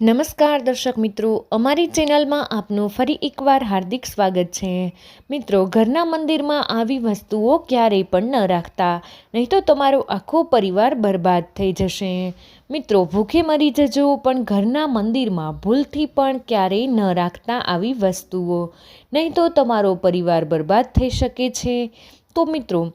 નમસ્કાર દર્શક મિત્રો, અમારી ચેનલમાં આપનું ફરી એકવાર હાર્દિક સ્વાગત છે. મિત્રો, ઘરના મંદિરમાં આવી વસ્તુઓ ક્યારેય પણ ન રાખતા, નહીં તો તમારો આખો પરિવાર બરબાદ થઈ જશે. મિત્રો, ભૂખે મરી જજો, પણ ઘરના મંદિરમાં ભૂલથી પણ ક્યારેય ન રાખતા આવી વસ્તુઓ, નહીં તો તમારો પરિવાર બરબાદ થઈ શકે છે. તો મિત્રો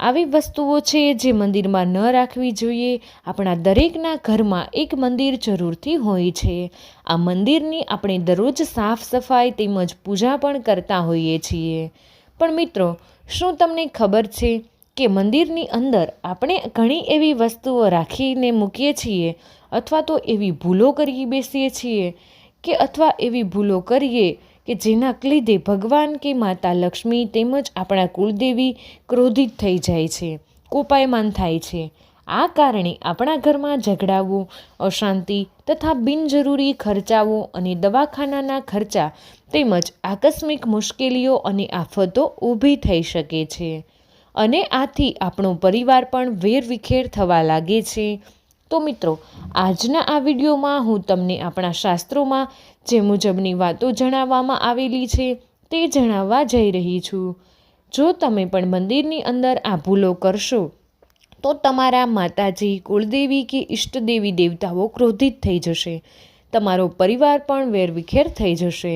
આવી વસ્તુઓ છે જે મંદિરમાં ન રાખવી જોઈએ. આપણા દરેકના ઘરમાં એક મંદિર જરૂરથી હોય છે. આ મંદિરની આપણે દરરોજ સાફ સફાઈ તેમજ પૂજા પણ કરતા હોઈએ છીએ. પણ મિત્રો, શું તમને ખબર છે કે મંદિરની અંદર આપણે ઘણી એવી વસ્તુઓ રાખીને મૂકીએ છીએ અથવા તો એવી ભૂલો કરી બેસીએ છીએ કે અથવા એવી ભૂલો કરીએ કે જેના લીધે ભગવાન કે માતા લક્ષ્મી તેમજ આપણા કુળદેવી ક્રોધિત થઈ જાય છે, કોપાયમાન થાય છે. આ કારણે આપણા ઘરમાં ઝઘડાઓ, અશાંતિ તથા બિનજરૂરી ખર્ચાઓ અને દવાખાનાના ખર્ચા તેમજ આકસ્મિક મુશ્કેલીઓ અને આફતો ઊભી થઈ શકે છે. અને આથી આપણો પરિવાર પણ વેરવિખેર થવા લાગે છે. તો મિત્રો, આજના આ વિડીયોમાં હું તમને આપણા શાસ્ત્રોમાં જે મુજબની વાતો જણાવવામાં આવેલી છે તે જણાવવા જઈ રહી છું. જો તમે પણ મંદિરની અંદર આ ભૂલો કરશો, તો તમારા માતાજી, કુળદેવી કે ઈષ્ટદેવી દેવતાઓ ક્રોધિત થઈ જશે. તમારો પરિવાર પણ વેરવિખેર થઈ જશે.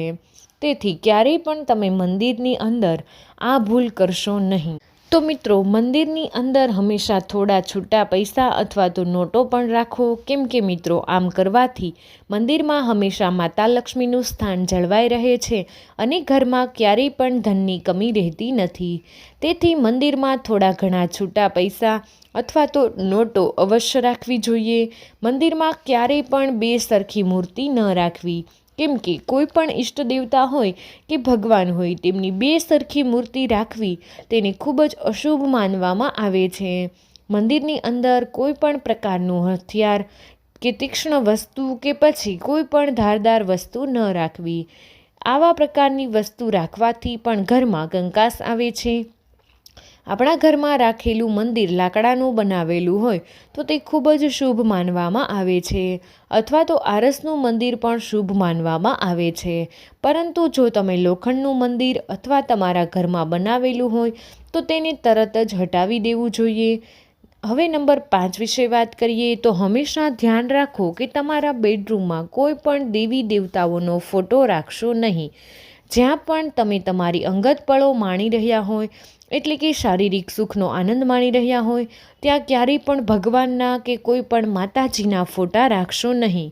તેથી ક્યારેય પણ તમે મંદિરની અંદર આ ભૂલ કરશો નહીં. તો મિત્રો, મંદિરની અંદર હંમેશા થોડા છૂટા પૈસા અથવા તો નોટો પણ રાખો. કેમ કે મિત્રો, આમ કરવાથી મંદિરમાં હંમેશા માતા લક્ષ્મીનું સ્થાન જળવાઈ રહે છે અને ઘરમાં ક્યારેય પણ ધનની કમી રહેતી નથી. તેથી મંદિરમાં થોડા ઘણા છૂટા પૈસા અથવા તો નોટો અવશ્ય રાખવી જોઈએ. મંદિરમાં ક્યારેય પણ બે સરખી મૂર્તિ ન રાખવી. કેમ કે કોઈ પણ ઈષ્ટ દેવતા હોય કે ભગવાન હોય, તેમની બે સરખી મૂર્તિ રાખવી તેને ખૂબ જ અશુભ માનવામાં આવે છે. મંદિરની અંદર કોઈ પણ પ્રકારનું હથિયાર કે તીક્ષ્ણ વસ્તુ કે પછી કોઈ પણ ધારદાર વસ્તુ ન રાખવી. આવા પ્રકારની વસ્તુ રાખવાથી પણ ઘરમાં કંકાસ આવે છે. આપણા ઘરમાં રાખેલું મંદિર લાકડાનું બનાવેલું હોય, તો તે ખૂબ જ શુભ માનવામાં આવે છે. અથવા તો આરસનું મંદિર પણ શુભ માનવામાં આવે છે. પરંતુ જો તમે લોખંડનું મંદિર અથવા તમારા ઘરમાં બનાવેલું હોય, તો તેને તરત જ હટાવી દેવું જોઈએ. હવે નંબર પાંચ વિશે વાત કરીએ, તો હંમેશા ધ્યાન રાખો કે તમારા બેડરૂમમાં કોઈ પણ દેવી દેવતાઓનો ફોટો રાખશો નહીં. જ્યાં પણ તમે તમારી અંગત પળો માણી રહ્યા હોય, એટલે કે શારીરિક સુખનો આનંદ માણી રહ્યા હોય, ત્યાં ક્યારેય પણ ભગવાનના કે કોઈ પણ માતાજીના ફોટા રાખશો નહીં.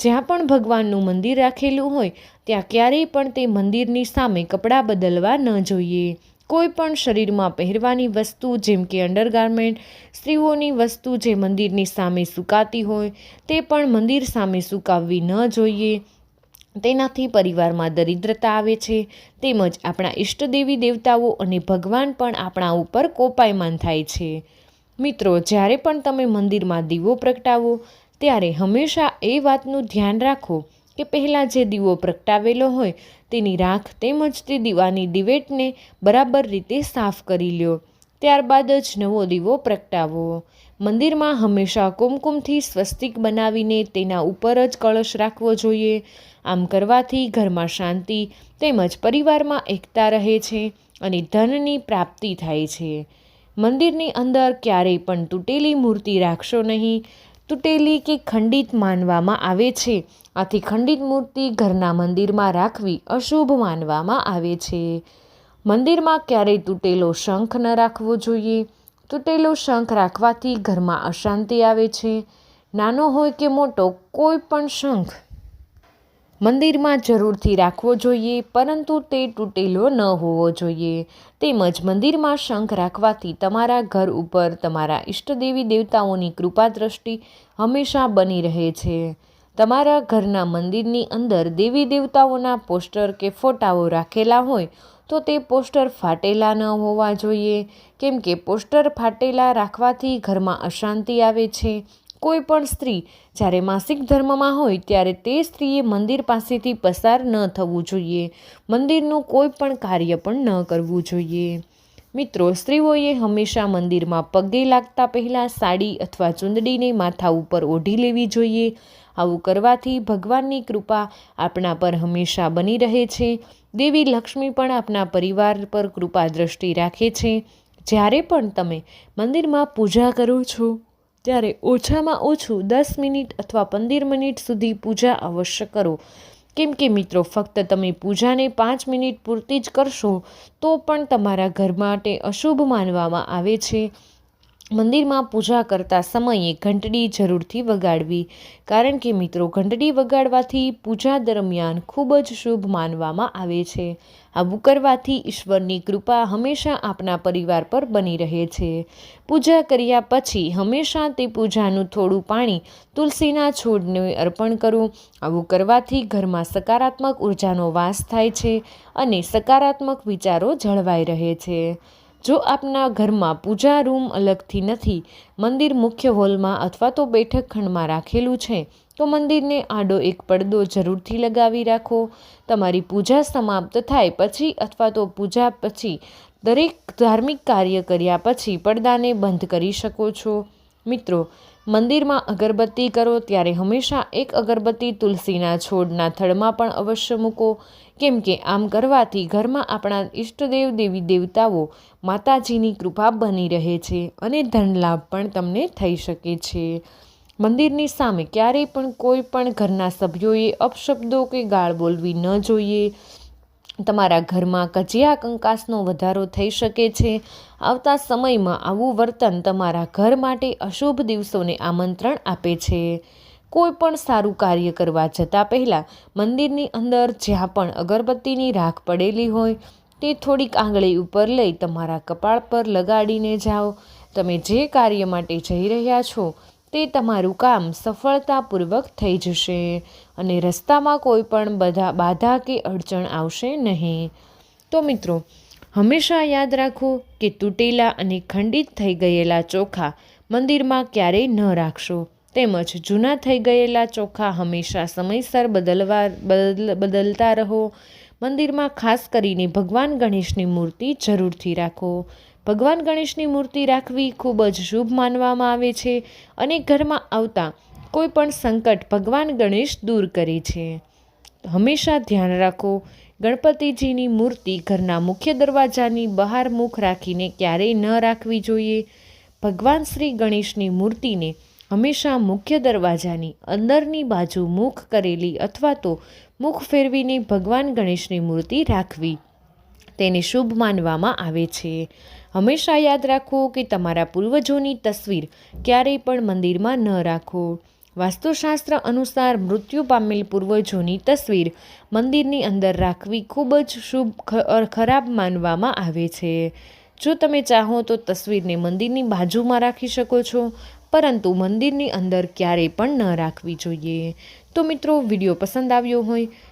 જ્યાં પણ ભગવાનનું મંદિર રાખેલું હોય, ત્યાં ક્યારેય પણ તે મંદિરની સામે કપડાં બદલવા ન જોઈએ. કોઈ પણ શરીરમાં પહેરવાની વસ્તુ જેમ કે અંડરગાર્મેન્ટ, સ્ત્રીઓની વસ્તુ જે મંદિરની સામે સુકાતી હોય, તે પણ મંદિર સામે સુકાવવી ન જોઈએ. તેનાથી પરિવારમાં દરિદ્રતા આવે છે, તેમજ આપણા ઈષ્ટદેવી દેવતાઓ અને ભગવાન પણ આપણા ઉપર કોપાયમાન થાય છે. મિત્રો, જ્યારે પણ તમે મંદિરમાં દીવો પ્રગટાવો, ત્યારે હંમેશા એ વાતનું ધ્યાન રાખો કે પહેલાં જે દીવો પ્રગટાવેલો હોય, તેની રાખ તેમજ તે દીવાની દિવેટને બરાબર રીતે સાફ કરી લ્યો. ત્યારબાદ જ નવો દીવો પ્રગટાવો. મંદિરમાં હંમેશા કુમકુમથી સ્વસ્તિક બનાવીને તેના ઉપર જ કળશ રાખવો જોઈએ. આમ કરવાથી ઘરમાં શાંતિ તેમજ પરિવારમાં એકતા રહે છે અને ધનની પ્રાપ્તિ થાય છે. મંદિરની અંદર ક્યારેય પણ તૂટેલી મૂર્તિ રાખશો નહીં. તૂટેલી કે ખંડિત માનવામાં આવે છે. આથી ખંડિત મૂર્તિ ઘરના મંદિરમાં રાખવી અશુભ માનવામાં આવે છે. મંદિરમાં ક્યારેય તૂટેલો શંખ ન રાખવો જોઈએ. તૂટેલો શંખ રાખવાથી ઘરમાં અશાંતિ આવે છે. નાનો હોય કે મોટો, કોઈ પણ શંખ મંદિરમાં જરૂરથી રાખવો જોઈએ, પરંતુ તે તૂટેલો ન હોવો જોઈએ. તેમજ મંદિરમાં શંખ રાખવાથી તમારા ઘર ઉપર તમારા ઈષ્ટદેવી દેવતાઓની કૃપા દ્રષ્ટિ હંમેશા બની રહે છે. તમારા ઘરના મંદિરની અંદર દેવી દેવતાઓના પોસ્ટર કે ફોટાઓ રાખેલા હોય, તો તે પોસ્ટર ફાટેલા ન હોવા જોઈએ. કેમ કે પોસ્ટર ફાટેલા રાખવાથી ઘરમાં અશાંતિ આવે છે કોઈ પણ સ્ત્રી જ્યારે માસિક ધર્મમાં હોય ત્યારે તે સ્ત્રીએ મંદિર પાસેથી પસાર ન થવું જોઈએ. મંદિરનું કોઈ પણ કાર્ય પણ ન કરવું જોઈએ. મિત્રો, સ્ત્રીઓએ હંમેશા મંદિરમાં પગે લાગતા પહેલાં સાડી અથવા ચૂંદડીને માથા ઉપર ઓઢી લેવી જોઈએ. આવું કરવાથી ભગવાનની કૃપા આપણા પર હંમેશા બની રહે છે. દેવી લક્ષ્મી પણ આપણા પરિવાર પર કૃપા દ્રષ્ટિ રાખે છે. જ્યારે પણ તમે મંદિરમાં પૂજા કરો છો ત્યારે ઓછામાં ઓછું દસ મિનિટ અથવા પંદર મિનિટ સુધી પૂજા અવશ્ય કરો. કેમ કે મિત્રો, ફક્ત તમે પૂજાને પાંચ મિનિટ પૂરતી જ કરશો, તો પણ તમારા ઘર માટે અશુભ માનવામાં આવે છે. મંદિરમાં પૂજા કરતા સમયે ઘંટડી જરૂરથી વગાડવી, કારણ કે મિત્રો, ઘંટડી વગાડવાથી પૂજા દરમિયાન ખૂબ જ શુભ માનવામાં આવે છે. આવું કરવાથી ઈશ્વરની કૃપા હંમેશા આપના પરિવાર પર બની રહે છે. પૂજા કર્યા પછી હંમેશા તે પૂજાનું થોડું પાણી તુલસીના છોડને અર્પણ કરો. આવું કરવાથી ઘરમાં સકારાત્મક ઉર્જાનો વાસ થાય છે અને સકારાત્મક વિચારો જળવાઈ રહે છે. જો આપના ઘરમાં પૂજા રૂમ અલગથી નથી, મંદિર મુખ્ય હોલમાં અથવા તો બેઠક ખંડમાં રાખેલું છે તો મંદિરને આડો એક પડદો જરૂરથી લગાવી રાખો. તમારી પૂજા સમાપ્ત થાય પછી અથવા તો પૂજા પછી દરેક ધાર્મિક કાર્ય કર્યા પછી પડદાને બંધ કરી શકો છો. મિત્રો, મંદિરમાં અગરબત્તી કરો ત્યારે હંમેશા એક અગરબત્તી તુલસીના છોડના થડમાં પણ અવશ્ય મૂકો. કેમ કે આમ કરવાથી ઘરમાં આપણા ઈષ્ટદેવ દેવી દેવતાઓ માતાજીની કૃપા બની રહે છે અને ધનલાભ પણ તમને થઈ શકે છે. મંદિરની સામે ક્યારેય પણ કોઈ પણ ઘરના સભ્યોએ અપશબ્દો કે ગાળ બોલવી ન જોઈએ. તમારા ઘરમાં કજિયા કંકાસનો વધારો થઈ શકે છે. આવતા સમયમાં આવું વર્તન તમારા ઘર માટે અશુભ દિવસોને આમંત્રણ આપે છે. કોઈ પણ સારું કાર્ય કરવા જતાં પહેલાં મંદિરની અંદર જ્યાં પણ અગરબત્તીની રાખ પડેલી હોય, તે થોડીક આંગળી ઉપર લઈ તમારા કપાળ પર લગાડીને જાઓ. તમે જે કાર્ય માટે જઈ રહ્યા છો તે તમારું કામ સફળતાપૂર્વક થઈ જશે અને રસ્તામાં કોઈ પણ બધા બાધા કે અડચણ આવશે નહીં. તો મિત્રો, હંમેશા યાદ રાખો કે તૂટેલા અને ખંડિત થઈ ગયેલા ચોખા મંદિરમાં ક્યારેય ન રાખશો. તેમજ જૂના થઈ ગયેલા ચોખા હંમેશા સમયસર બદલવા બદલતા રહો. મંદિરમાં ખાસ કરીને ભગવાન ગણેશની મૂર્તિ જરૂરથી રાખો. ભગવાન ગણેશની મૂર્તિ રાખવી ખૂબ જ શુભ માનવામાં આવે છે અને ઘરમાં આવતા કોઈ પણ સંકટ ભગવાન ગણેશ દૂર કરે છે. હંમેશા ધ્યાન રાખો, ગણપતિજીની મૂર્તિ ઘરના મુખ્ય દરવાજાની બહાર મુખ રાખીને ક્યારેય ન રાખવી જોઈએ. ભગવાન શ્રી ગણેશની મૂર્તિને હંમેશા મુખ્ય દરવાજાની અંદરની બાજુ મુખ કરેલી અથવા તો મુખ ફેરવીને ભગવાન ગણેશની મૂર્તિ રાખવી તેને શુભ માનવામાં આવે છે. હંમેશા યાદ રાખો કે તમારા પૂર્વજોની તસવીર ક્યારેય પણ મંદિરમાં ન રાખો. વાસ્તુશાસ્ત્ર અનુસાર મૃત્યુ પામેલ પૂર્વજોની તસવીર મંદિરની અંદર રાખવી ખૂબ જ શુભ ખરાબ માનવામાં આવે છે. જો તમે ચાહો તો તસવીરને મંદિરની બાજુમાં રાખી શકો છો, પરંતુ મંદિરની અંદર ક્યારેય પણ ન રાખવી જોઈએ. તો મિત્રો, વીડિયો પસંદ આવ્યો હોય